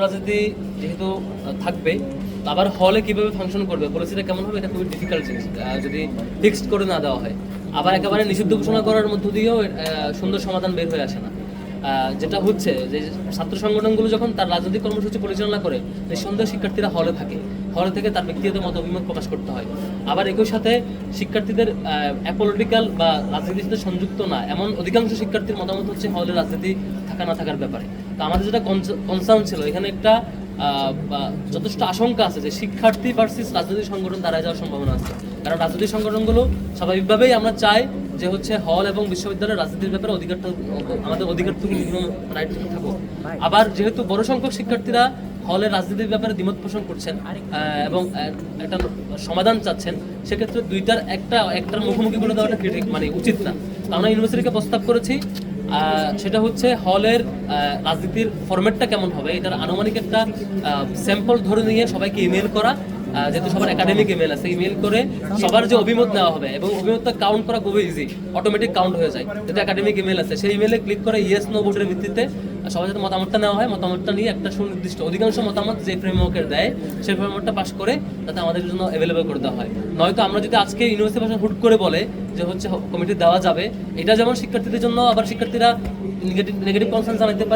রাজনীতি যেহেতু থাকবে আবার হলে কীভাবে ফাংশন করবে? পলিসিটা কেমন হবে এটা খুবই ডিফিকাল্ট জিনিস যদি ফিক্সড করে না দেওয়া হয়। আবার একেবারে নিষিদ্ধ ঘোষণা করার মধ্য দিয়েও সুন্দর সমাধান বের হয়ে আসে না। যেটা হচ্ছে যে ছাত্র সংগঠনগুলো যখন তার রাজনৈতিক কর্মসূচি পরিচালনা করে, নিঃসন্দেহে শিক্ষার্থীরা হলে থাকে। হলে থেকে তার ব্যক্তিগত মত অভিমত প্রকাশ করতে হয়। আবার একই সাথে শিক্ষার্থীদের অ্যাপলিটিক্যাল বা রাজনীতির সাথে সংযুক্ত না, এমন অধিকাংশ শিক্ষার্থীর মতামত হচ্ছে হলে রাজনীতি থাকা না থাকার ব্যাপারে। তো আমাদের যেটা কনসার্ন ছিল, এখানে একটা যথেষ্ট আশঙ্কা আছে যে শিক্ষার্থী ভার্সেস রাজনৈতিক সংগঠন দাঁড়ায় যাওয়ার সম্ভাবনা আছে। কারণ রাজনৈতিক সংগঠনগুলো স্বাভাবিকভাবেই আমরা চাই যে হচ্ছে হল এবং বিশ্ববিদ্যালয়ের রাজনীতির ব্যাপারে অধিকারটা, আমাদের অধিকারটুকু রাইট থাকব আবার যেহেতু বড় সংখ্যক শিক্ষার্থীরা হলের রাজনীতির ব্যাপারে দ্বিমত পোষণ করছেন এবং একটা সমাধান চাচ্ছেন, সেক্ষেত্রে দুইটার একটা, একটার মুখোমুখি করে দেওয়াটা ক্রিটিক মানে উচিত না। আমরা ইউনিভার্সিটিকে প্রস্তাব করেছি সেটা হচ্ছে হলের রাজনীতির ফরম্যাটটা কেমন হবে? এটার আনুমানিক একটা স্যাম্পল ধরে নিয়ে সবাইকে ইমেল করা। যেহেতু সবার একাডেমিক ইমেল আছে ইমেল করে সবার যে অভিমত নেওয়া হবে এবং অভিমতটা কাউন্ট করা খুবই ইজি অটোমেটিক কাউন্ট হয়ে যায়। যেহেতু একাডেমিক ইমেল আছে, সেই ইমেলে ক্লিক করে ইয়েস নো ভোটের ভিত্তিতে সবার সাথে মতামতটা নেওয়া হয়। মতামতটা নিয়ে একটা সুনির্দিষ্ট, অধিকাংশ মতামত যে ফ্রেমওয়ার্কের দেয়, সেই ফ্রেমওয়ার্কটা পাস করে তাতে আমাদের জন্য অ্যাভেলেবল করে দেওয়া হয়। নয়তো আমরা যদি আজকে ইউনিভার্সিটি ভাষা হুট করে বলে যে হচ্ছে কমিটি দেওয়া যাবে, এটা যেমন শিক্ষার্থীদের জন্য আবার শিক্ষার্থীরা নেগেটিভ নেগেটিভ কনসার্ন জানাতে